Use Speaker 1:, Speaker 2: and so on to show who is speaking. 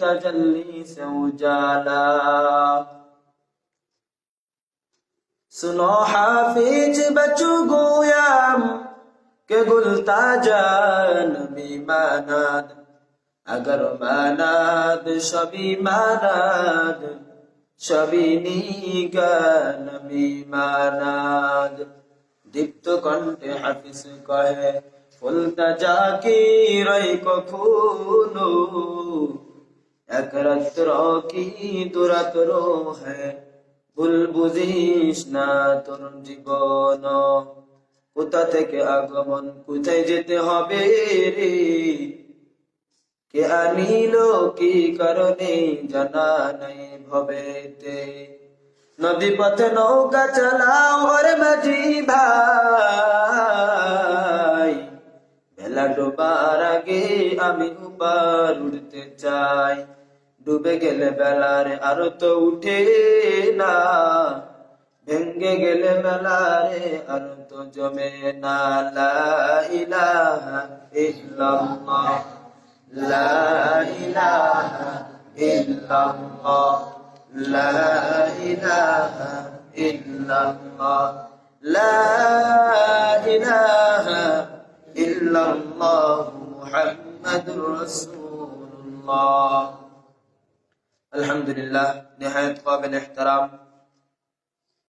Speaker 1: تجلی سے اجالا سنو حافظ بچو گویام کہ گلتا جان بھی ماند اگر ماند شبی ماند شبی নিগান বিমানাদ দীপ্ত কণ্ঠে হাফিস কহে ফুলতা জাকি রই কখনো জীবন। কোথা থেকে আগমন, কোথায় যেতে হবে রে? কে আনিল, কি কারণে জানা নাই নদী পথে নৌকা চালাও ওরে মাঝি ভাই। বেলা ডোবার আগে আমি উপার উঠতে চাই। ডুবে গেলে বেলারে আর তো উঠে না। ভেঙ্গে গেলে বেলারে আর তো জমে না। লা ইলাহা লা ইলাহা ইল্লাল্লাহ। লা ইলাহা ইল্লাল্লাহ। লা ইলাহা ইল্লাল্লাহ। মুহাম্মাদুর রাসূলুল্লাহ। الحمد لله نهاية قابل احترام.